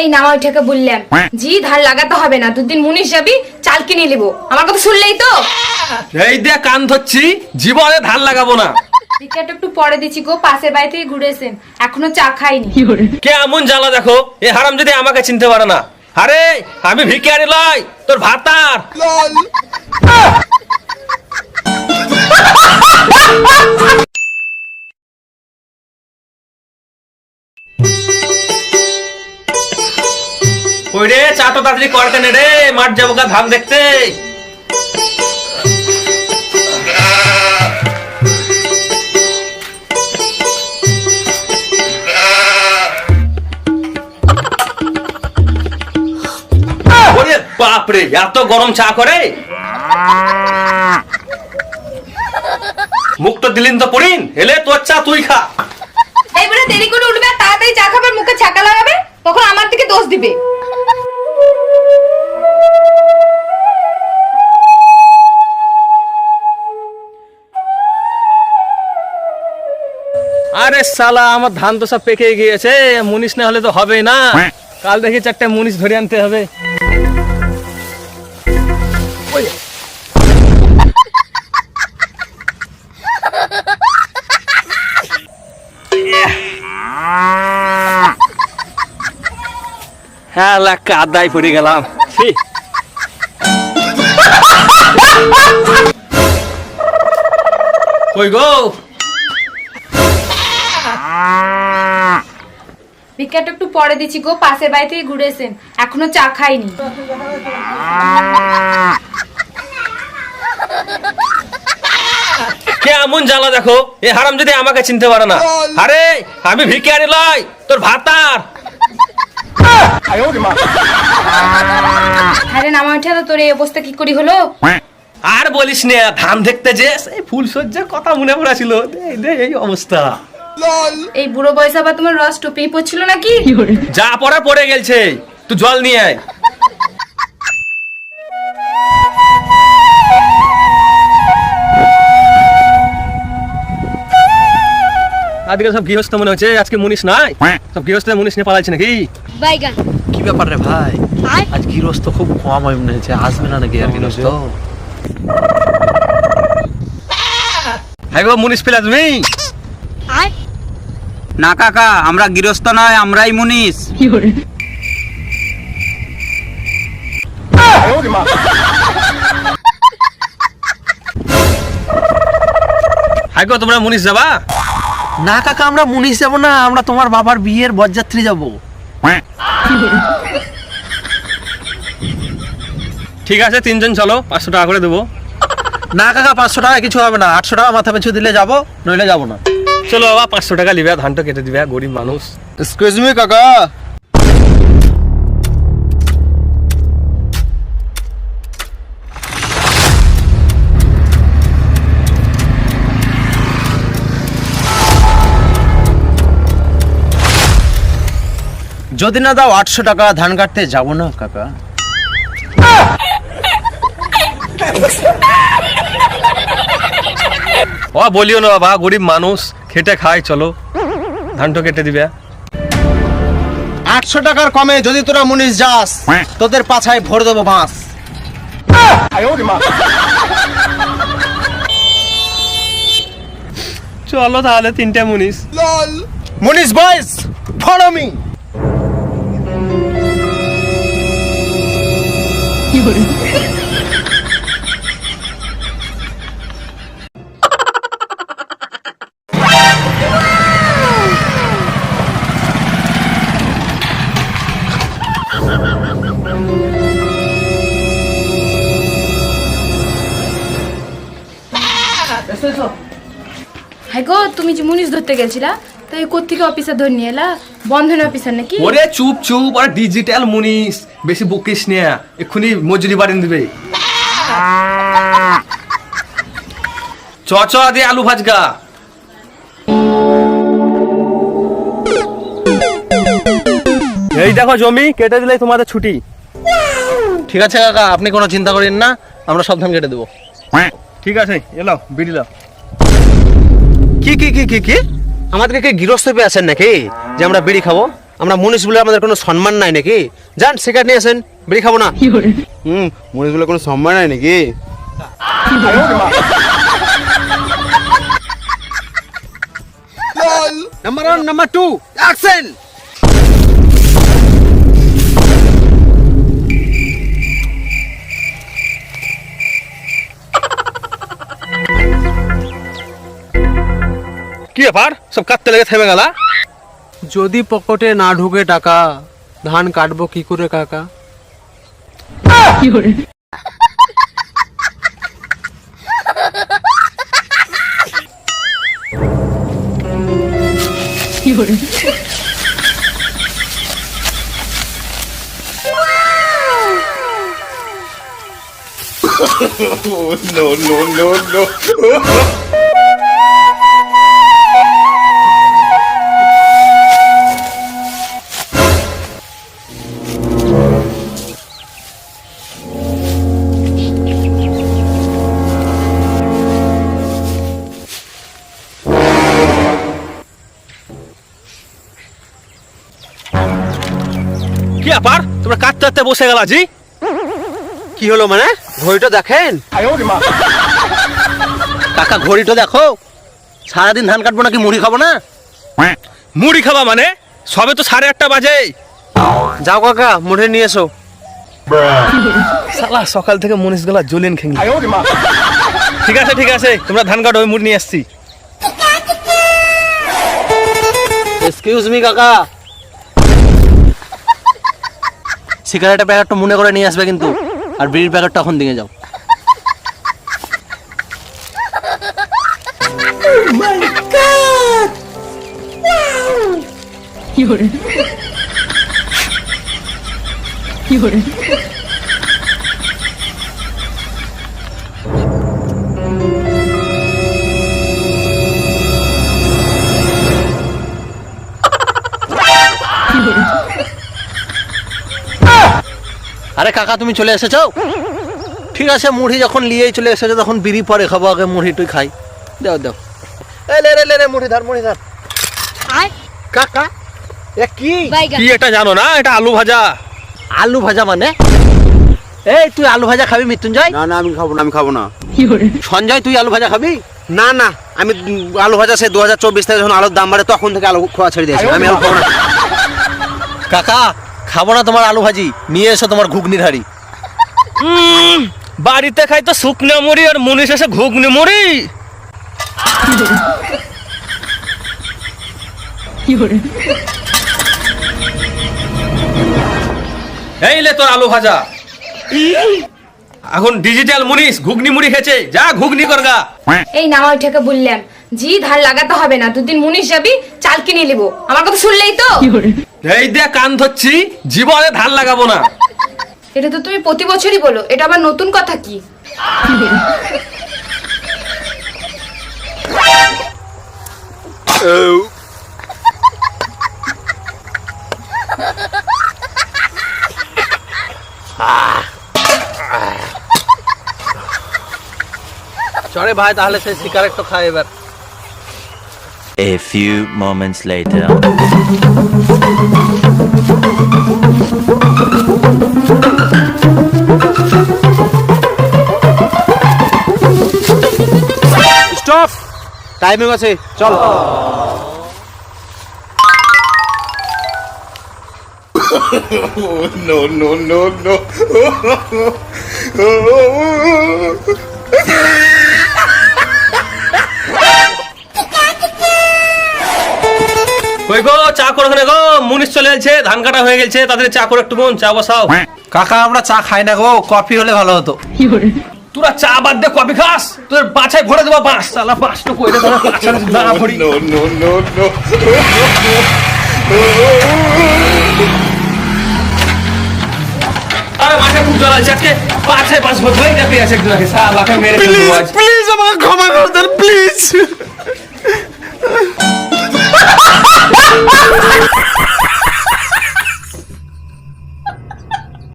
এই নামা ওইটাকে বললাম। জি ধার লাগাতে হবে না দুদিন মুনিশ যাবি চাল কিনে নিবো। আমার কথা শুনলেই তো? এই দিয়ে কান ধরছি জীবনে ধান লাগাবো না। টিকিট একটু পরে দিচ্ছি গো পাশের বাড়ি থেকে ঘুরে এখনও চা খাইনি। কেমন জ্বালা দেখো এ হারাম যদি আমাকে চিনতে পারে না। আরে আমি ভিখারি লয় তোর ভাতার। ওই রে, চা তো তাড়াতাড়ি রে, মাঠ যাব গা ধান দেখতে। বাপরে এত গরম চা করে। মুখ তো দিলিন তো পড়িন, এলে তোর চা তুই খা। সালা আমার ধান তো সব পেকে গিয়েছে মুনিশ না হলে তো হবে না। কাল দেখি চারটে মুনিশ ধরে আনতে হবে। হ্যাঁ লা কাদায় পড়ে গেলাম। কই গো? টিকিট একটু পরে দিচ্ছি গো পাশের বাড়ি থেকে ঘুরে এখনও চা খাইনি। কেমন জ্বালা দেখো? এ হারাম যদি আমাকে চিনতে পারে না। আরে আমি লয় তোর ভাতার আরে। নামা ওঠা তো তোর এই অবস্থা কি করি হলো? আর বলিস না ধান দেখতে যে ফুল সজ্জার কথা মনে পড়াছিল। এই অবস্থা। এই বুড়ো বয়সে আবার তোমার রস টুপেই পড়ছিল নাকি? যা পড়া পড়ে গেছে তুই জল নিয়ে আয়। আজকে সব গৃহস্থ মনে হচ্ছে আজকে মুনিশ নাই। সব গৃহস্থ মুনিশ নিয়ে পালাইছে নাকি? বাইগান। কি ব্যাপার রে ভাই? আজ গৃহস্থ খুব কম হয় মনে হচ্ছে আসবে না নাকি আর গৃহস্থ? হ্যাঁ গো মুনিশ পেলা তুমি? না কাকা আমরা গৃহস্থ নয় আমরাই মুনিশ। হ্যাঁ গো তোমরা মুনিশ যাবা? না কাকা আমরা মুনিশ যাব না আমরা তোমার বাবার বিয়ের বরযাত্রী যাব। ঠিক আছে তিনজন চলো পাঁচশো টাকা করে দেবো। না কাকা পাঁচশো টাকা কিছু হবে না আটশো টাকা মাথা পিছু দিলে যাব নইলে যাব না। চলো বাবা, পাঁচশো টাকা লিবে, ধানটা কেটে দিবে, গরিব মানুষ। এক্সকিউজ মি কাকা। যদি না দাও আটশো টাকা ধান কাটতে যাব না, কাকা। ও বলিও না বাবা গরিব মানুষ খেটে খায় চলো। ধানটা কেটে দিবে। আটশো টাকার কমে যদি তোরা মুনিশ যাস তোদের পাছায় ভর দেবো বাঁশ। চলো তাহলে তিনটে মুনিশ। মুনিশ বয়েস ফলো মি হ্যাঁ গো তুমি যে মুনিশ ধরতে গেছিলা তো এই কোথেকে অফিসার ধরে নিয়ে এলা? বন্ধন অফিসার নাকি? ওরে চুপ চুপ আর ডিজিটাল মুনিশ। বেশি বকিস না এক্ষুনি মজুরি বাড়িয়ে দিবে চ চ দিয়ে আলু ভাজগা। এই দেখো জমি কেটে দিলে তোমাদের ছুটি। ঠিক আছে কাকা আপনি কোনো চিন্তা করেন না আমরা সব ধান কেটে দেবো। ঠিক আছে এলাও বিড়ি লাও কি কি কি কি কি? আমাদেরকে কি গৃহস্থ পেয়ে আছেন নাকি? যে আমরা বিড়ি খাব? আমরা মনীষ বলে আমাদের কোনো সম্মান নাই নাকি? যান সিগারেট নিয়ে আসেন বিড়ি খাব না। হুম মনীষ বলে কোনো সম্মান নাই নাকি? Number one number two action কি ব্যাপার? সব কাটতে লেগে থেমে গেলা? যদি পকেটে না ঢুকে টাকা ধান কাটবো কি করে কাকা? কি ব্যাপার তোমরা কাটতে কাটতে বসে গেলা জি? কি হলো মানে? ঘড়িটা দেখেন? কাকা ঘড়িটা দেখো। সারাদিন ধান কাটবো নাকি মুড়ি খাব না? মুড়ি খাবা মানে? সবে তো সাড়ে আটটা বাজে যাও কাকা মুঠে নিয়ে এসো। সালা সকাল থেকে মনীষ গলা জ্বলেন খেঙ্গি ঠিক আছে ঠিক আছে। তোমরা ধান কাটো মুড়ি নিয়ে আসছি। এক্সকিউজ মি কাকা। সিগারেটের প্যাকেটটা মনে করে নিয়ে আসবে কিন্তু। আর বিড়ির প্যাকেটটা এখন দিয়ে যাও। আরে কাকা তুমি চলে এসেছ? ঠিক আছে মুড়ি যখন নিয়েই চলে এসেছ তখন বিড়ি পরে খাব আগে মুড়ি টুই খাই। দাও দাও। এ লে রে লে রে মুড়ি ধর মুড়ি ধর। কাকা এ কি? কি এটা জানো না? এটা আলু ভাজা। আলু ভাজা মানে? এই তুই আলু ভাজা খাবি মৃত্যুঞ্জয়? না না আমি খাব না আমি খাব না। সঞ্জয় তুই আলু ভাজা খাবি? না না আমি আলু ভাজা সে দু হাজার চব্বিশ থেকে যখন আলুর দাম বাড়ে তখন থেকে আলু খোয়া ছেড়ে দিয়েছি। আমি আলু খাব না। কাকা খাব না তোমার আলু ভাজি নিয়ে এসো তোমার ঘুগনির হাড়ি। বাড়িতে খাই তো শুকনো মুড়ি আর মনীষ এসে ঘুগনি মুড়ি। এই লে তোর আলু ভাজা। এখন ডিজিটাল মুনিশ ঘুগনি মুড়ি খেছে যা ঘুগনি করগা এই নামা উঠেকে বললাম জি ধান লাগাতে হবে না দুদিন মুনিশ যাবি চাল কিনে নেব। আমার কথা শুনলেই তো? এই দিয়ে কান ধরছি জীবনে ধান লাগাবো না। এটা তো তুমি প্রতি বছরই বলো এটা আবার নতুন কথা কি? চলে ভাই তাহলে সেই শিকার একটু খাই এবার। A few moments later. Stop timing আছে চল কই গো চা করো ওখানে গো। মুনিশ চলে এলছে ধান কাটা হয়ে গেছে তাদের চা করে একটু বোন চা বসাও। কাকা আমরা চা খাই না গো কফি হলে ভালো হতো। তোরা চা বাদ দে কফি খাস। তোর বাছাই ভরে দেবো বাঁশ। সালা কইরে তোরা না ভরি আরে মাঠে খুব জল আছে আজকে আছে একজন মেরে প্লিজ আমাকে ক্ষমা করে দেন প্লিজ ¡Ah!